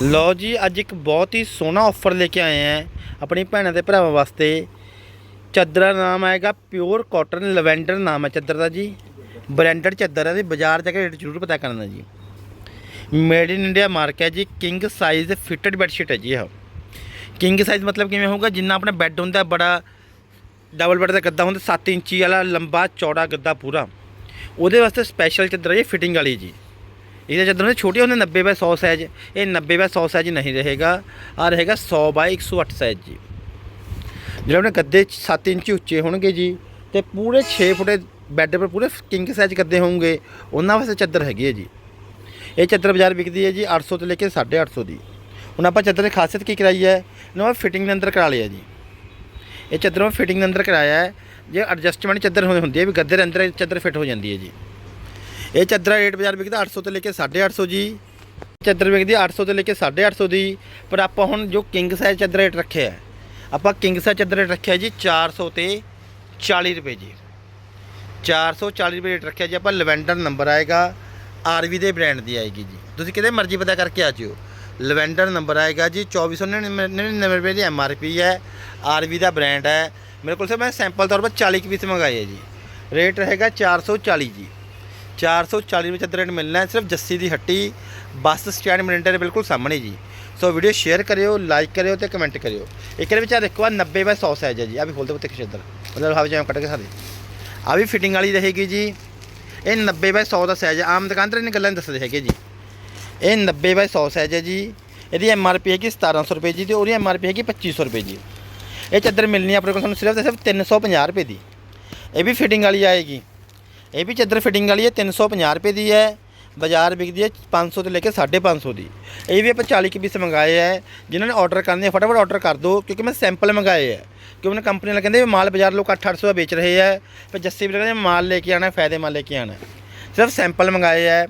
ਲਓ ਜੀ, ਅੱਜ ਇੱਕ ਬਹੁਤ ਹੀ ਸੋਹਣਾ ਆਫਰ ਲੈ ਕੇ ਆਏ ਆ ਆਪਣੀ ਭੈਣਾਂ ਤੇ ਭਰਾਵਾਂ ਵਾਸਤੇ। ਚਾਦਰਾਂ ਨਾਮ ਆਏਗਾ ਪਿਓਰ ਕਾਟਨ ਲਵੈਂਡਰ ਨਾਮ ਹੈ ਚਾਦਰ ਦਾ ਜੀ। ਬ੍ਰਾਂਡਡ ਚਾਦਰ ਹੈ ਤੇ ਬਾਜ਼ਾਰ ਜਾ ਕੇ ਰੇਟ ਜ਼ਰੂਰ ਪਤਾ ਕਰਨਾ ਜੀ। ਮੇਡ ਇਨ ਇੰਡੀਆ ਮਾਰਕ ਹੈ ਜੀ ਕਿੰਗ ਸਾਈਜ਼ ਫਿਟਡ ਬੈੱਡਸ਼ੀਟ ਹੈ ਜੀ ਇਹ। ਕਿੰਗ ਸਾਈਜ਼ ਮਤਲਬ ਕਿਵੇਂ ਹੋਊਗਾ, ਜਿੰਨਾ ਆਪਣਾ ਬੈੱਡ ਹੁੰਦਾ, ਬੜਾ ਡਬਲ ਬੈੱਡ ਦਾ ਗੱਦਾ ਹੁੰਦਾ 7 ਇੰਚੀ ਵਾਲਾ ਲੰਬਾ ਚੌੜਾ ਗੱਦਾ ਪੂਰਾ। ਉਹਦੇ ਵਾਸਤੇ ਸਪੈਸ਼ਲ ਚਾਦਰ ਹੈ ਜੀ ਫਿਟਿੰਗ ਵਾਲੀ ਜੀ। ਇਹਦੇ ਚਾਦਰ ਹੁੰਦੇ ਛੋਟੇ ਹੁੰਦੇ 90 ਬਾਈ 100 ਸਾਈਜ਼ ਇਹ 90 ਬਾਈ 100 ਸਾਈਜ਼ ਨਹੀਂ ਰਹੇਗਾ। ਆ ਰਹੇਗਾ 100 ਬਾਈ 108 ਸਾਈਜ਼ ਜੀ। ਜਿਹੜੇ ਆਪਣੇ ਗੱਦੇ 7 ਇੰਚ ਉੱਚੇ ਹੋਣਗੇ ਜੀ, ਤੇ ਪੂਰੇ 6 ਫੁੱਟ ਬੈੱਡ ਪਰ ਪੂਰੇ ਕਿੰਗ ਸਾਈਜ਼ ਗੱਦੇ ਹੋਣਗੇ, ਉਹਨਾਂ ਵਾਸਤੇ ਚਾਦਰ ਹੈਗੀ ਹੈ ਜੀ। ਇਹ ਚਾਦਰ ਬਾਜ਼ਾਰ ਵਿਕਦੀ ਹੈ ਜੀ 800 ਤੋਂ ਲੈ ਕੇ 850 ਦੀ। ਹੁਣ ਆਪਾਂ ਚਾਦਰ ਦੀ ਖਾਸੀਅਤ ਕੀ ਕਰਾਈ ਹੈ? ਇਹਨੂੰ ਆਪਾਂ ਫਿਟਿੰਗ ਦੇ ਅੰਦਰ ਕਰਾ ਲਿਆ ਜੀ। ਇਹ ਚਾਦਰ ਫਿਟਿੰਗ ਦੇ ਅੰਦਰ ਕਰਾਇਆ ਹੈ, ਜੇ ਐਡਜਸਟਮੈਂਟ ਚਾਦਰ ਹੁੰਦੀ ਹੁੰਦੀ ਹੈ ਵੀ ਗੱਦੇ ਦੇ ਅੰਦਰ ਚਾਦਰ ਫਿੱਟ ਹੋ ਜਾਂਦੀ ਹੈ ਜੀ। ਇਹ ਚਾਦਰ ਦਾ ਰੇਟ ਬਾਜ਼ਾਰ ਵਿਕਦਾ 800 ਤੋਂ ਲੈ ਕੇ 850 ਜੀ। ਚਾਦਰ ਵਿਕਦੀ 800 ਤੋਂ ਲੈ ਕੇ 850 ਦੀ। ਪਰ ਆਪਾਂ ਹੁਣ ਜੋ ਕਿੰਗ ਸਾਈਜ਼ ਚਾਦਰ ਰੇਟ ਰੱਖਿਆ ਆਪਾਂ ਕਿੰਗ ਸਾਈਜ਼ ਚਾਦਰ ਰੇਟ ਰੱਖਿਆ ਜੀ 400 ਤੇ 40 ਰੁਪਏ ਜੀ। 440 ਰੁਪਏ ਰੇਟ ਰੱਖਿਆ ਜੀ, ਆਪਾਂ ਲਵੈਂਡਰ ਨੰਬਰ ਆਏਗਾ ਆਰਵੀ ਦੇ ਬ੍ਰਾਂਡ ਦੀ ਆਏਗੀ ਜੀ। ਤੁਸੀਂ ਕਿਤੇ ਮਰਜ਼ੀ ਪਤਾ ਕਰਕੇ ਆ ਜਿਓ। ਲਵੈਂਡਰ ਨੰਬਰ ਆਏਗਾ ਜੀ 2499 ਰੁਪਏ ਦੀ ਐਮ ਆਰ ਪੀ ਹੈ ਆਰਵੀ ਦਾ ਬ੍ਰਾਂਡ ਹੈ। ਮੇਰੇ ਕੋਲ ਸੇ ਮੈਂ ਸੈਂਪਲ ਤੌਰ 'ਤੇ 40 ਕੁ ਪੀਸ ਮੰਗਾਏ ਹੈ ਜੀ। ਰੇਟ ਰਹੇਗਾ 440 ਜੀ। 440 ਵਿੱਚ ਰੇਟ ਮਿਲਣਾ ਹੈ। ਸਿਰਫ ਜੱਸੀ ਦੀ ਹੱਟੀ, ਬੱਸ ਸਟੈਂਡ ਮਰਿੰਡੇ ਦੇ ਬਿਲਕੁਲ ਸਾਹਮਣੇ ਜੀ। ਸੋ ਵੀਡੀਓ ਸ਼ੇਅਰ ਕਰਿਓ, ਲਾਈਕ ਕਰਿਓ ਤੇ ਕਮੈਂਟ ਕਰਿਓ। ਇੱਕ ਦੇ ਵਿੱਚ ਆ ਦੇਖੋ ਆ 90 ਬਾਈ 100 ਸਾਈਜ਼ ਹੈ ਜੀ। ਆ ਵੀ ਖੋਲ ਦਿਓ ਤੇ ਖੇਦਰ ਮਤਲਬ ਹਾਵੇ ਜਿਵੇਂ ਕੱਟ ਕੇ ਸਾਰੇ ਆ ਵੀ ਫਿਟਿੰਗ ਵਾਲੀ ਰਹੇਗੀ ਜੀ। ਇਹ 90 ਬਾਈ 100 ਦਾ ਸਾਈਜ਼ ਆਮ ਦੁਕਾਨਦਾਰ ਤੇ ਗੱਲਾਂ ਨਹੀਂ ਦੱਸਦੇ ਹੈਗੇ ਜੀ। ਇਹ 90 ਬਾਈ 100 ਸਾਈਜ਼ ਹੈ ਜੀ। ਇਹਦੀ ਐਮ ਆਰ ਪੀ ਹੈਗੀ 1700 ਰੁਪਏ ਜੀ ਤੇ ਉਹਦੀ ਐਮ ਆਰ ਪੀ ਹੈਗੀ 2500 ਰੁਪਏ ਜੀ। ਇਹ ਚਾਦਰ ਮਿਲਣੀ ਆਪਣੇ ਕੋਲ ਸਾਨੂੰ ਸਿਰਫ ਤੇ ਸਿਰਫ 350 ਰੁਪਏ ਦੀ। ਇਹ ਵੀ ਫਿਟਿੰਗ ਵਾਲੀ ਆਏਗੀ। ਇਹ ਵੀ ਚਾਦਰ ਫਿਟਿੰਗ ਵਾਲੀ ਹੈ 350 ਰੁਪਏ ਦੀ ਹੈ। ਬਾਜ਼ਾਰ ਵਿਕਦੀ ਹੈ 500 ਤੋਂ ਲੈ ਕੇ 550 ਦੀ। ਇਹ ਵੀ ਆਪਾਂ 40 ਕੁ ਪੀਸ ਮੰਗਾਏ ਹੈ। ਜਿਨ੍ਹਾਂ ਨੇ ਆਰਡਰ ਕਰਨੇ ਆ, ਫਟਾਫਟ ਆਰਡਰ ਕਰ ਦਿਓ, ਕਿਉਂਕਿ ਮੈਂ ਸੈਂਪਲ ਮੰਗਾਏ ਹੈ। ਕਿ ਉਹਨਾਂ ਕੰਪਨੀ ਵਾਲੇ ਕਹਿੰਦੇ ਵੀ ਮਾਲ ਬਾਜ਼ਾਰ ਲੋਕ 800 ਦਾ ਵੇਚ ਰਹੇ ਹੈ। ਫਿਰ ਜੱਸੀ ਵੀ ਕਹਿੰਦੇ ਮਾਲ ਲੈ ਕੇ ਆਣਾ ਫਾਇਦੇ ਮਾਲ ਲੈ ਕੇ ਆਣਾ ਸਿਰਫ ਸੈਂਪਲ ਮੰਗਾਏ ਹੈ।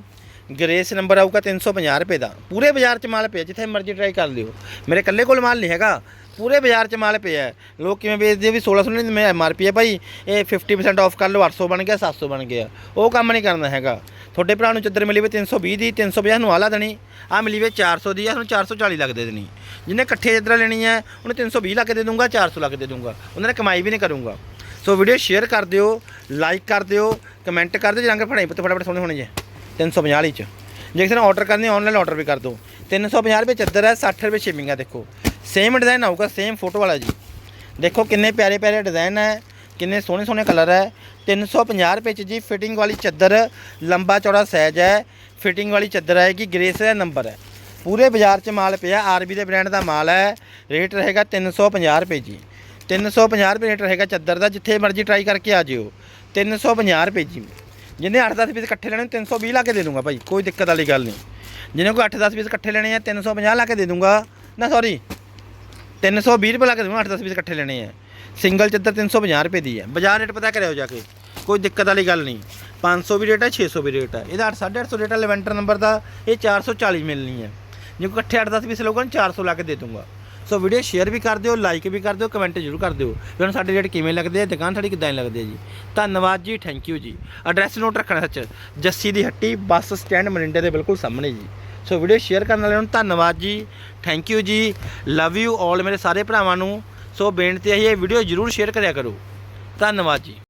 ਗ੍ਰੇਸ ਨੰਬਰ ਆਊਗਾ 350 ਰੁਪਏ ਦਾ। ਪੂਰੇ ਬਾਜ਼ਾਰ 'ਚ ਮਾਲ ਪਿਆ, ਜਿੱਥੇ ਮਰਜ਼ੀ ਟਰਾਈ ਕਰ ਲਿਓ। ਮੇਰੇ ਇਕੱਲੇ ਕੋਲ ਮਾਲ ਨਹੀਂ ਹੈਗਾ। ਪੂਰੇ ਬਾਜ਼ਾਰ 'ਚ ਮਾਲ ਪਿਆ ਲੋਕ ਕਿਵੇਂ ਵੇਚਦੇ ਆ ਵੀ 1600 ਨਹੀਂ, ਮੈਂ ਐਮ ਆਰ ਪੀ ਹੈ ਭਾਈ। ਇਹ 50% ਆਫ ਕਰ ਲਓ 800 ਬਣ ਗਿਆ 700 ਬਣ ਗਿਆ। ਉਹ ਕੰਮ ਨਹੀਂ ਕਰਨਾ ਹੈਗਾ। ਤੁਹਾਡੇ ਭਰਾ ਨੂੰ ਚੱਦਰ ਮਿਲੀ ਵੇ 320 ਦੀ 350 ਨੂੰ ਆਲਾ ਦੇਣੀ। ਆ ਮਿਲੀ ਵੇ 400 ਦੀ ਆ ਹੁਣ 440 ਲੱਗ ਦੇ ਦੇਣੀ। ਜਿਹਨੇ ਇਕੱਠੇ ਚੱਦਰਾਂ ਲੈਣੀ ਹੈ, ਉਹਨੇ 320 ਲੱਖ ਦੇ ਦੂੰਗਾ 400 ਲੱਖ ਦੇ ਦੂੰਗਾ ਉਹਨਾਂ ਨੇ ਕਮਾਈ ਵੀ ਨਹੀਂ ਕਰੂੰਗਾ। ਸੋ ਵੀਡੀਓ ਸ਼ੇਅਰ ਕਰ ਦਿਓ ਲਾਈਕ ਕਰ ਦਿਓ ਕਮੈਂਟ ਕਰ ਦਿਓ ਜਰੰਗ ਫੜਾਈ ਪੁੱਤ ਫਟਾਫਟ ਸੋਹਣੇ ਹੋਣੇ ਜੇ। 350 ਵਾਲੀ ਚ। ਜੇ ਕਿਸੇ ਨੇ ਆਰਡਰ ਕਰਨੀ ਆਨਲਾਈਨ ਆਰਡਰ ਵੀ ਕਰ ਦਿਓ। 350 ਰੁਪਏ ਚੱਦਰ ਹੈ 60 ਰੁਪਏ ਸ਼ਿਪਿੰਗ ਹੈ ਦੇਖੋ। ਸੇਮ ਡਿਜ਼ਾਈਨ ਆਊਗਾ ਸੇਮ ਫੋਟੋ ਵਾਲਾ ਜੀ। ਦੇਖੋ ਕਿੰਨੇ ਪਿਆਰੇ ਪਿਆਰੇ ਡਿਜ਼ਾਈਨ ਹੈ, ਕਿੰਨੇ ਸੋਹਣੇ ਸੋਹਣੇ ਕਲਰ ਹੈ। 350 ਰੁਪਏ ਚ ਜੀ ਫਿਟਿੰਗ ਵਾਲੀ ਚੱਦਰ, ਲੰਬਾ ਚੌੜਾ ਸਾਈਜ਼ ਹੈ। ਫਿਟਿੰਗ ਵਾਲੀ ਚੱਦਰ ਆਏਗੀ, ਗ੍ਰੇਸ ਦਾ ਨੰਬਰ ਹੈ। ਪੂਰੇ ਬਾਜ਼ਾਰ 'ਚ ਮਾਲ ਪਿਆ, ਆਰਬੀ ਦੇ ਬ੍ਰਾਂਡ ਦਾ ਮਾਲ ਹੈ। ਰੇਟ ਰਹੇਗਾ 350 ਰੁਪਏ ਜੀ। 350 ਰੁਪਏ ਰੇਟ ਰਹੇਗਾ ਚੱਦਰ ਦਾ, ਜਿੱਥੇ ਮਰਜ਼ੀ ਟਰਾਈ ਕਰਕੇ ਆ ਜਿਓ। 350 ਰੁਪਏ ਜੀ। ਜਿਹਨੇ 8-10 ਪੀਸ ਇਕੱਠੇ ਲੈਣੇ 320 ਲਾ ਕੇ ਦੇ ਦੂੰਗਾ ਭਾਈ, ਕੋਈ ਦਿੱਕਤ ਵਾਲੀ ਗੱਲ ਨਹੀਂ। ਜਿਹਨੇ ਕੋਈ 8-10 ਪੀਸ ਇਕੱਠੇ ਲੈਣੇ ਆ 350 ਲਾ ਕੇ ਦੇ ਦੂੰਗਾ। ਨਾ ਸੌਰੀ 320 ਰੁਪਏ ਲਾ ਕੇ ਦੂੰਗਾ 8-10 ਪੀਸ ਇਕੱਠੇ ਲੈਣੇ ਆ। ਸਿੰਗਲ ਚੱਦਰ 350 ਰੁਪਏ ਦੀ ਹੈ ਬਾਜ਼ਾਰ ਰੇਟ ਪਤਾ ਕਰਿਓ ਜਾ ਕੇ, ਕੋਈ ਦਿੱਕਤ ਵਾਲੀ ਗੱਲ ਨਹੀਂ। 500 ਵੀ ਰੇਟ ਹੈ 600 ਵੀ ਰੇਟ ਹੈ ਇਹਦਾ 850 ਰੇਟ ਹੈ ਲੈਵੈਂਟਰ ਨੰਬਰ ਦਾ, ਇਹ 440 ਮਿਲਣੀ ਹੈ ਜੇ ਕੋਈ ਇਕੱਠੇ 8-10 ਪੀਸ ਲਊਗਾ 400 ਲਾ ਕੇ ਦੇ ਦੂੰਗਾ। ਸੋ ਵੀਡੀਓ ਸ਼ੇਅਰ ਵੀ ਕਰ ਦਿਓ ਲਾਈਕ ਵੀ ਕਰ ਦਿਓ ਕਮੈਂਟ ਜ਼ਰੂਰ ਕਰ ਦਿਓ। ਵੀ ਹੁਣ ਸਾਡੇ ਰੇਟ ਕਿਵੇਂ ਲੱਗਦੇ ਆ, ਦੁਕਾਨ ਸਾਡੀ ਕਿੱਦਾਂ ਲੱਗਦੀ ਹੈ ਜੀ? ਧੰਨਵਾਦ ਜੀ ਥੈਂਕ ਯੂ ਜੀ। ਐਡਰੈਸ ਨੋਟ ਰੱਖਣਾ ਸੱਚ, ਜੱਸੀ ਦੀ ਹੱਟੀ, ਬੱਸ ਸਟੈਂਡ ਮਰਿੰਡੇ ਦੇ ਬਿਲਕੁਲ ਸਾਹਮਣੇ ਜੀ। ਸੋ ਵੀਡੀਓ ਸ਼ੇਅਰ ਕਰਨ ਵਾਲਿਆਂ ਨੂੰ ਧੰਨਵਾਦ ਜੀ ਥੈਂਕ ਯੂ ਜੀ। ਲਵ ਯੂ ਆਲ ਮੇਰੇ ਸਾਰੇ ਭਰਾਵਾਂ ਨੂੰ। ਸੋ ਬੇਨਤੀ ਹੈ ਇਹ ਵੀਡੀਓ ਜ਼ਰੂਰ ਸ਼ੇਅਰ ਕਰਿਆ ਕਰੋ। ਧੰਨਵਾਦ ਜੀ।